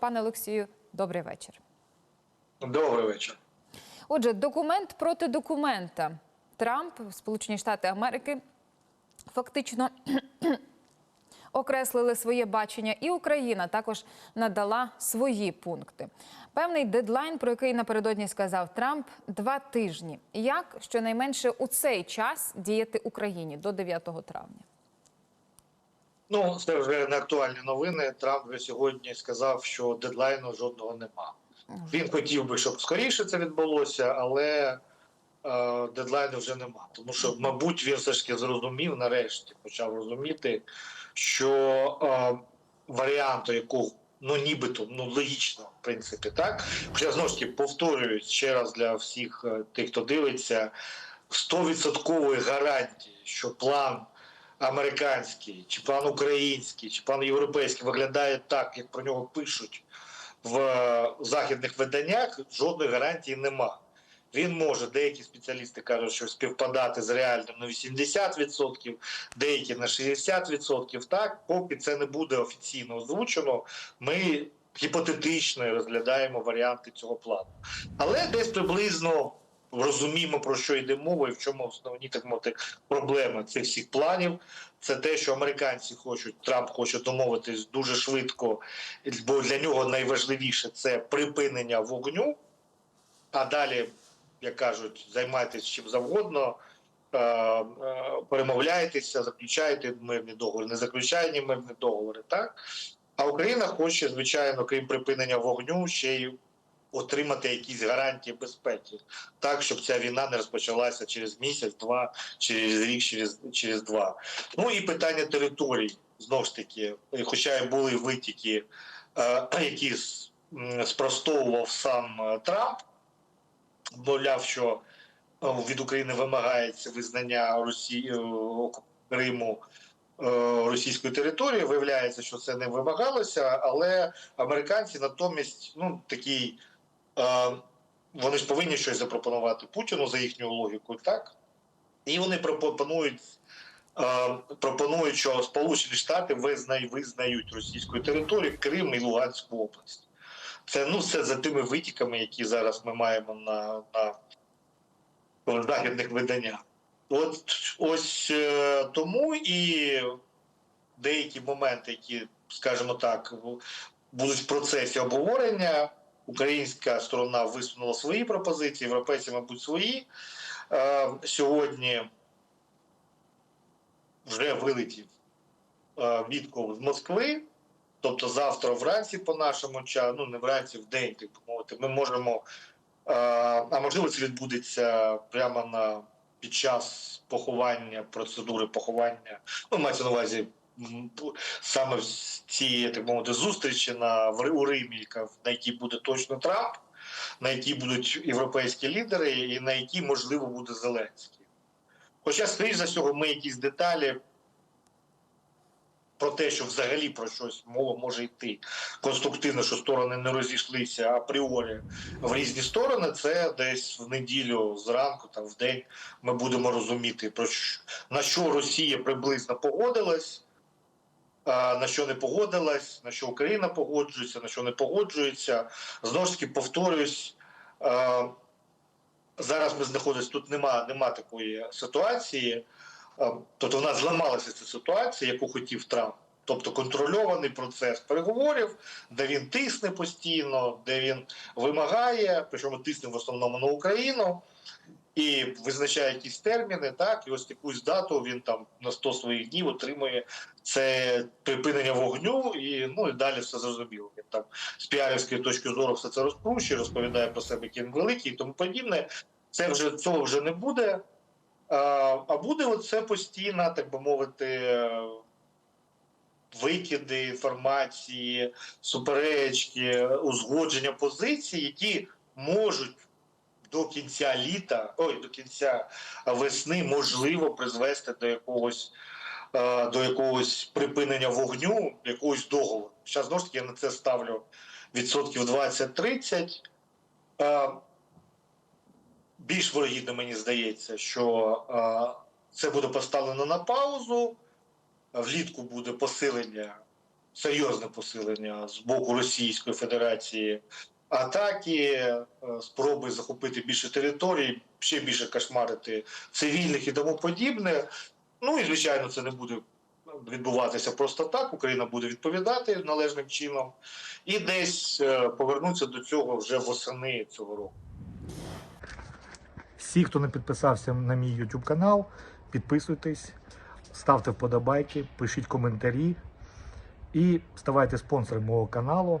Пане Олексію, добрий вечір. Добрий вечір. Отже, документ проти документа. Трамп, Сполучені Штати Америки, фактично окреслили своє бачення, і Україна також надала свої пункти. Певний дедлайн, про який напередодні сказав Трамп, два тижні. Як щонайменше у цей час діяти Україні до 9 травня? Ну, це вже не актуальні новини. Трамп вже сьогодні сказав, що дедлайну жодного нема. Він хотів би, щоб скоріше це відбулося, але е, дедлайну вже нема. Тому що, мабуть, він все ж таки зрозумів нарешті, почав розуміти, що е, варіанту, яку ну нібито ну логічно, в принципі, так. Хоча знову ж таки повторюють ще раз для всіх е, тих, хто дивиться, 100% гарантії, що план американський, чи план український, чи план європейський виглядає так, як про нього пишуть в е, західних виданнях, жодної гарантії нема. Він може, деякі спеціалісти кажуть, що співпадати з реальним на 80%, деякі на 60%. Так, поки це не буде офіційно озвучено, ми гіпотетично розглядаємо варіанти цього плану. Але десь приблизно розуміємо, про що йде мова і в чому основні так мовити проблеми цих всіх планів. Це те, що американці хочуть, Трамп хоче домовитись дуже швидко, бо для нього найважливіше це припинення вогню. А далі, як кажуть, займайтесь чим завгодно, е, е, перемовляйтеся, заключайте мирні договори, не заключайте мирні договори. Так? А Україна хоче, звичайно, крім припинення вогню, ще й отримати якісь гарантії безпеки, так щоб ця війна не розпочалася через місяць, два, через рік, через, через два. Ну і питання територій знову ж таки, хоча й були витіки, е, які спростовував сам е, Трамп, мовляв, що е, від України вимагається визнання Росії Криму російської території. Виявляється, що це не вимагалося, але американці натомість ну такий. Е, вони ж повинні щось запропонувати Путіну за їхньою логікою, так? І вони пропонують, е, пропонують, що Сполучені Штати визнають російську територію Крим і Луганську область. Це ну все за тими витіками, які зараз ми маємо на, на західних виданнях. От ось е, тому і деякі моменти, які, скажімо так, будуть в процесі обговорення. Українська сторона висунула свої пропозиції, європейці, мабуть, свої. Е, сьогодні вже вилетів е, відкол з Москви. Тобто завтра вранці по нашому часу, ну не вранці, в день, так мовити, ми можемо, е, а можливо, це відбудеться прямо на під час поховання, процедури поховання. Ну, мається на увазі саме в цієї, так мовити, зустрічі на в у Римі, на якій буде точно Трамп, на якій будуть європейські лідери, і на якій можливо буде Зеленський. Хоча, скоріш за всього, ми якісь деталі про те, що взагалі про щось мова може йти конструктивно, що сторони не розійшлися апріорі в різні сторони. Це десь в неділю зранку, там в день ми будемо розуміти про що, на що Росія приблизно погодилась. На що не погодилась, на що Україна погоджується, на що не погоджується. Знову ж таки, повторюсь, зараз ми знаходимося, тут нема, нема такої ситуації. Тобто в нас зламалася ця ситуація, яку хотів Трамп. Тобто контрольований процес переговорів, де він тисне постійно, де він вимагає, причому тисне в основному на Україну, і визначає якісь терміни, так, і ось якусь дату він там на 100 своїх днів отримує це припинення вогню, і ну і далі все зрозуміло. Він там з піарівської точки зору все це розкручує, розповідає про себе, він великий і тому подібне. Це вже цього вже не буде. А, буде оце постійна, так би мовити, викиди інформації, суперечки, узгодження позицій, які можуть до кінця літа, ой, до кінця весни, можливо, призвести до якогось. е, До якогось припинення вогню, якогось договору. Зараз знову ж таки я на це ставлю відсотків 20-30. Е, більш вирогідно, мені здається, що е, це буде поставлено на паузу. Влітку буде посилення серйозне посилення з боку Російської Федерації атаки, е, спроби захопити більше територій, ще більше кошмарити цивільних і тому подібне. Ну і звичайно, це не буде відбуватися просто так. Україна буде відповідати належним чином і десь е, повернуться до цього вже восени цього року. Всі, хто не підписався на мій YouTube канал, підписуйтесь, ставте вподобайки, пишіть коментарі і ставайте спонсором мого каналу.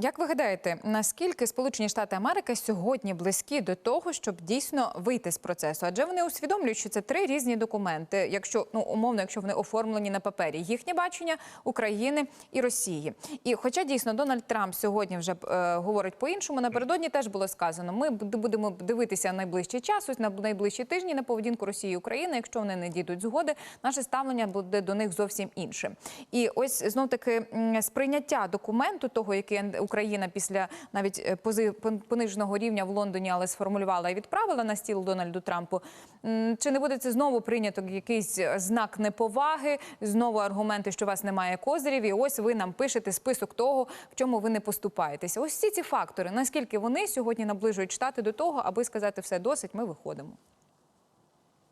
як ви гадаєте, наскільки Сполучені Штати Америки сьогодні близькі до того, щоб дійсно вийти з процесу? Адже вони усвідомлюють, що це три різні документи, якщо ну умовно, якщо вони оформлені на папері, їхнє бачення України і Росії. І хоча дійсно Дональд Трамп сьогодні вже е, говорить по-іншому, напередодні теж було сказано: ми будемо дивитися найближчий час, ось на найближчі тижні на поведінку Росії і України. Якщо вони не дійдуть згоди, наше ставлення буде до них зовсім інше. І ось знов таки сприйняття документу, того, який Україна після навіть е, пониженого рівня в Лондоні, але сформулювала і відправила на стіл Дональду Трампу. Чи не буде це знову прийнято якийсь е, знак неповаги? Знову аргументи, що у вас немає козирів, і ось ви нам пишете список того, в чому ви не поступаєтеся. Ось всі ці фактори, наскільки вони сьогодні наближують штати до того, аби сказати все досить, ми виходимо.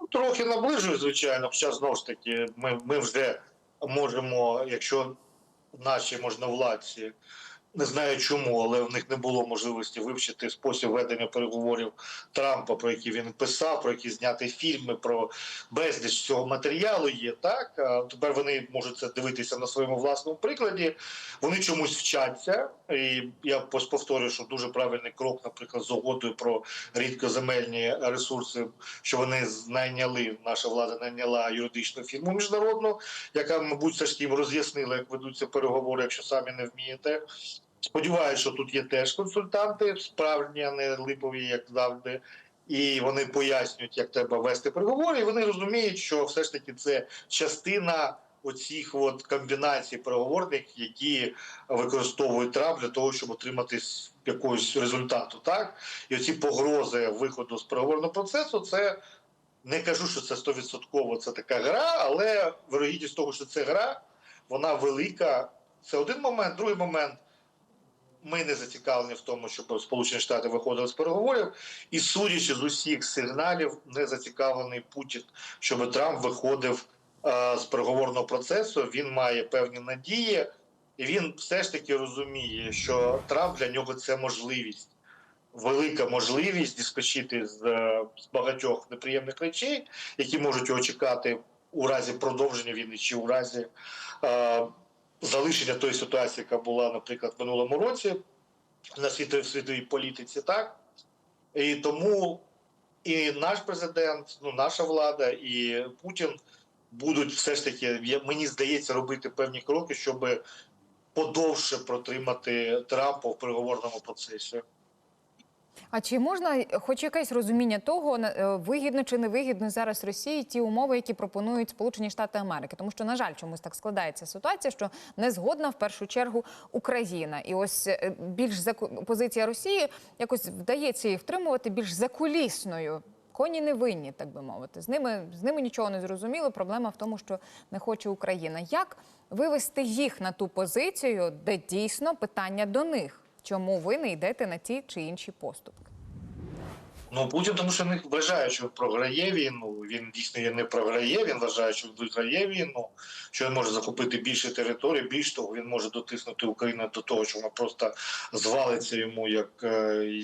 Ну, Трохи наближую, звичайно, хоча знову ж таки, ми, ми вже можемо, якщо наші можновладці, не знаю чому, але в них не було можливості вивчити спосіб ведення переговорів Трампа, про які він писав, про які зняти фільми, про безліч цього матеріалу є. Так а тепер вони можуть це дивитися на своєму власному прикладі. Вони чомусь вчаться, і я повторюю, що дуже правильний крок, наприклад, з угодою про рідкоземельні ресурси, що вони знайняли, наша влада найняла юридичну фірму міжнародну, яка, мабуть, все ж їм роз'яснила, як ведуться переговори, якщо самі не вмієте. Сподіваюся, що тут є теж консультанти, справжні, а не липові, як завжди. І вони пояснюють, як треба вести переговори. І вони розуміють, що все ж таки це частина оцих от комбінацій переговорних, які використовує Трамп для того, щоб отримати якогось результату. Так і оці погрози виходу з переговорного процесу, це не кажу, що це стовідсотково це така гра, але вирогідність того, що це гра, вона велика. Це один момент. Другий момент. Ми не зацікавлені в тому, щоб Сполучені Штати виходили з переговорів, і судячи з усіх сигналів, не зацікавлений Путін, щоб Трамп виходив е, з переговорного процесу. Він має певні надії, і він все ж таки розуміє, що Трамп для нього це можливість, велика можливість дискочити з, е, з багатьох неприємних речей, які можуть його чекати у разі продовження війни чи у разі. Е, залишення тої ситуації, яка була, наприклад, в минулому році на світовій, світовій політиці, так і тому і наш президент, ну наша влада, і Путін будуть все ж таки, мені здається, робити певні кроки, щоб подовше протримати Трампа в переговорному процесі. А чи можна хоч якесь розуміння того, е, вигідно чи не вигідно зараз Росії ті умови, які пропонують Сполучені Штати Америки? Тому що, на жаль, чомусь так складається ситуація, що не згодна в першу чергу Україна, і ось е, більш позиція Росії якось вдається її втримувати більш закулісною. Коні не винні, так би мовити. З ними з ними нічого не зрозуміло. Проблема в тому, що не хоче Україна. Як вивести їх на ту позицію, де дійсно питання до них? Чому ви не йдете на ті чи інші поступки? Ну Путін, тому що не вважає, що програє війну. Він дійсно не програє. Він вважає, що виграє війну, що він може захопити більше територій. Більш того, він може дотиснути Україну до того, що вона просто звалиться йому як е,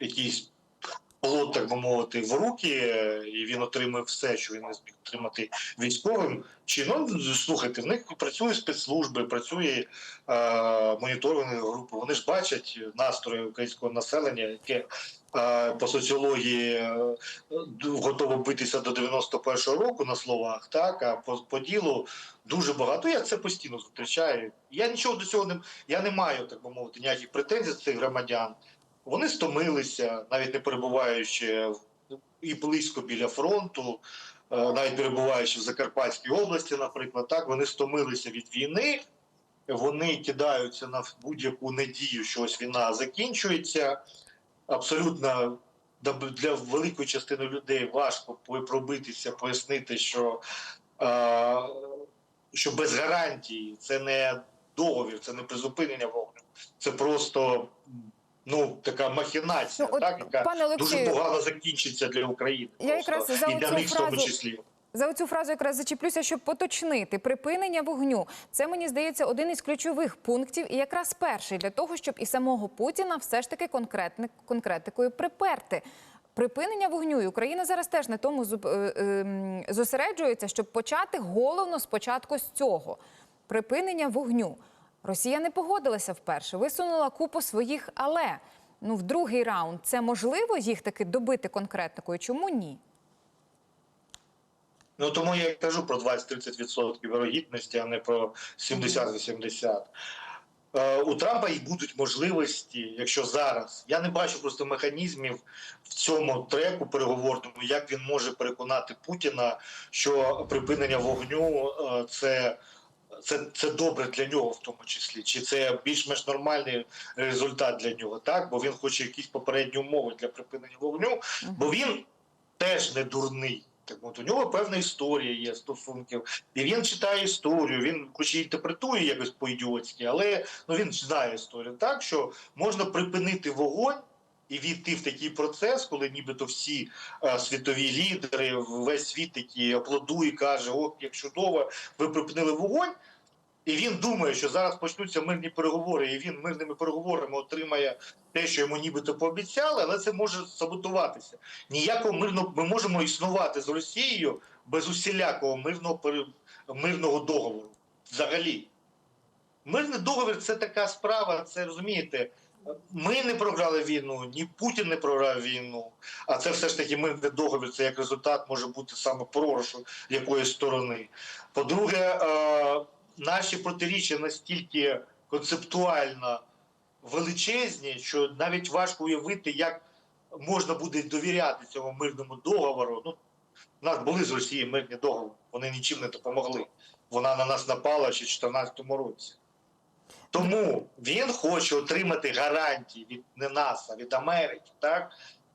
якийсь плод, так би мовити, в руки, і він отримав все, що він не зміг отримати військовим чином. Слухайте, в них працює спецслужби, працює е, моніторинг групи. Вони ж бачать настрої українського населення, яке е, по соціології е, готово битися до 91-го року на словах, так а по, по ділу дуже багато. Я це постійно зустрічаю. Я нічого до цього не я не маю, так би мовити, ніяких претензій з цих громадян. Вони стомилися, навіть не перебуваючи і близько біля фронту, е, навіть перебуваючи в Закарпатській області, наприклад, так вони стомилися від війни. Вони кидаються на будь-яку надію, що ось війна закінчується. Абсолютно для великої частини людей важко пробитися, пояснити, що, е, що без гарантії це не договір, це не призупинення вогню, це просто ну така махінація, Ну, от, так яка пане дуже погано закінчиться для України. Я просто. якраз за і для них в тому числі. За цю фразу якраз зачеплюся, щоб поточнити припинення вогню. Це мені здається один із ключових пунктів, і якраз перший для того, щоб і самого Путіна все ж таки конкретикою приперти. Припинення вогню і Україна зараз теж на тому е, ем, зосереджується, щоб почати головно спочатку з цього припинення вогню. Росія не погодилася вперше, висунула купу своїх, але ну в другий раунд це можливо їх таки добити конкретикою. Чому ні? Ну тому я кажу про 20-30% вірогідності, а не про 70-80%. Е, У Трампа і будуть можливості, якщо зараз я не бачу просто механізмів в цьому треку переговорному, як він може переконати Путіна, що припинення вогню е, це. Це, це добре для нього, в тому числі, чи це більш-менш нормальний результат для нього, так? Бо він хоче якісь попередні умови для припинення вогню, бо він теж не дурний. Так от у нього певна історія є стосунків, і він читає історію. Він хоч і інтерпретує якось по-ідіотськи, але ну він знає історію так, що можна припинити вогонь і війти в такий процес, коли нібито всі е, світові лідери, весь світ який аплодує, каже: О, як чудово, ви припинили вогонь. І він думає, що зараз почнуться мирні переговори, і він мирними переговорами отримає те, що йому нібито пообіцяли, але це може саботуватися. Ніякого мирного ми можемо існувати з Росією без усілякого мирного мирного договору. Взагалі, мирний договір це така справа. Це розумієте. Ми не програли війну, ні Путін не програв війну. А це все ж таки мирний договір. Це як результат може бути саме програшу якоїсь сторони. По-друге, е, наші протиріччя настільки концептуально величезні, що навіть важко уявити, як можна буде довіряти цьому мирному договору. Ну, у нас були з Росії мирні договори, вони нічим не допомогли. Вона на нас напала ще в 2014 році. Тому він хоче отримати гарантії від не нас, а від Америки, так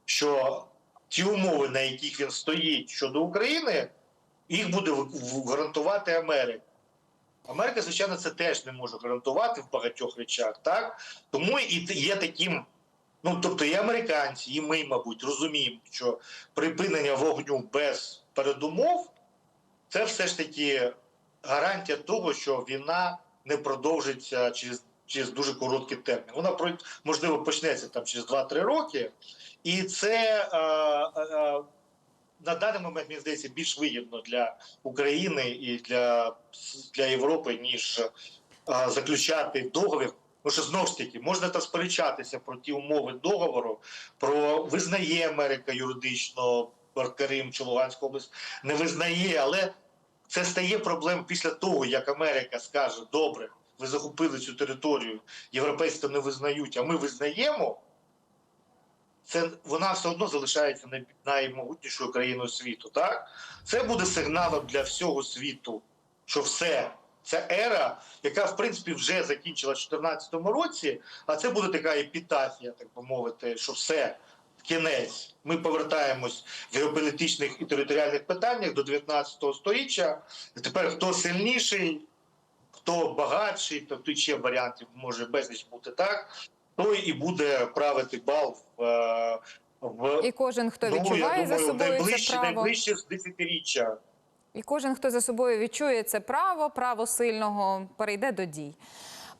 що ті умови, на яких він стоїть щодо України, їх буде гарантувати Америка. Америка, звичайно, це теж не може гарантувати в багатьох речах, так тому і є таким. Ну, тобто, і американці, і ми, мабуть, розуміємо, що припинення вогню без передумов це все ж таки гарантія того, що війна не продовжиться через, через дуже короткий термін. Вона можливо почнеться там через 2-3 роки, і це е, е, на даний момент мені здається більш вигідно для України і для, для Європи, ніж е, заключати договір. Тому що знову ж таки можна та сперечатися про ті умови договору, про визнає Америка юридично Крим чи Луганську область, не визнає, але це стає проблемою після того, як Америка скаже: добре, ви захопили цю територію, європейці не визнають, а ми визнаємо. Це вона все одно залишається наймогутнішою країною світу. Так це буде сигналом для всього світу, що все ця ера, яка в принципі вже закінчила в 2014 році, а це буде така епітафія, так би мовити, що все. Кінець, ми повертаємось в геополітичних і територіальних питаннях до 19 століття. Тепер хто сильніший, хто багатший, тобто ще варіантів може безліч бути так, той і буде правити бал в, е, в І кожен, хто ну, відчуває я за думаю, собою це право, найближче з десятиріччя. і кожен, хто за собою відчує це право, право сильного, перейде до дій.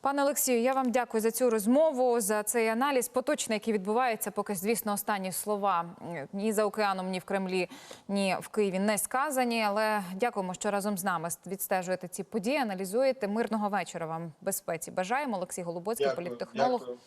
Пане Олексію, я вам дякую за цю розмову, за цей аналіз поточний, який відбувається, поки, звісно, останні слова ні за океаном, ні в Кремлі, ні в Києві не сказані. Але дякуємо, що разом з нами відстежуєте ці події, аналізуєте. Мирного вечора вам безпеці. Бажаємо Олексій Голубоцький, Дякую, політтехнолог. дякую.